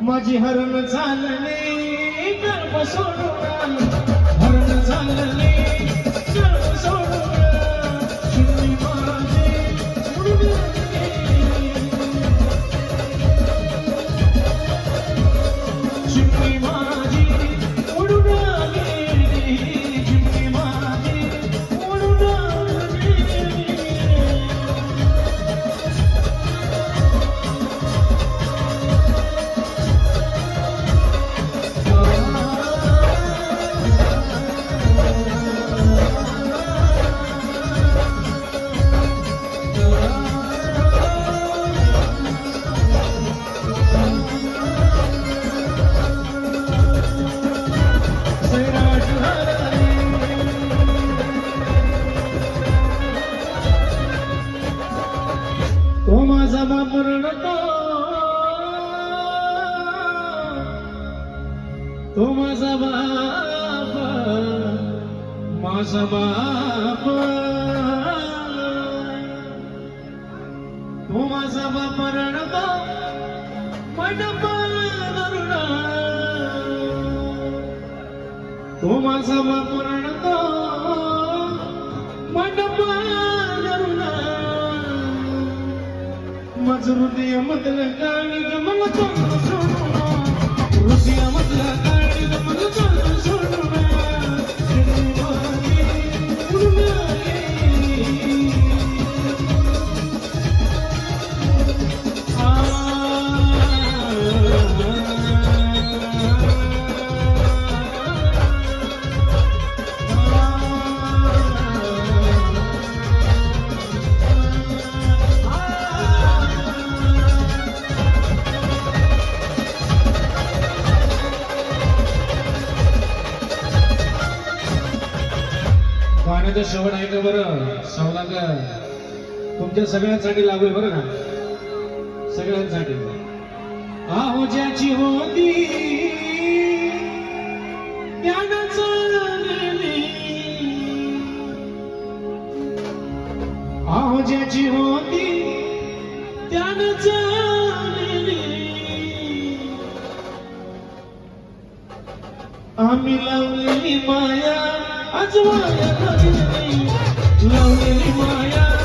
माझी हरण चालले गर्भ सोडून तो माझा बाप तो माझा बाप माझा बाप तो माझा बाप रडतो तो माझा बाप रडतो मंडप माझं हृदय मधलं काळी गमन तोंड गाण्याचं श्रवण आहे का बरं? सवलागर तुमच्या सगळ्यांसाठी लागू आहे बरं ना सगळ्यांसाठी. आहो ज्याची होती. ज्ञान आहो ज्याची होती. ज्ञान आम्ही लावलेली माया. I just wanna get to know you. Love me, my.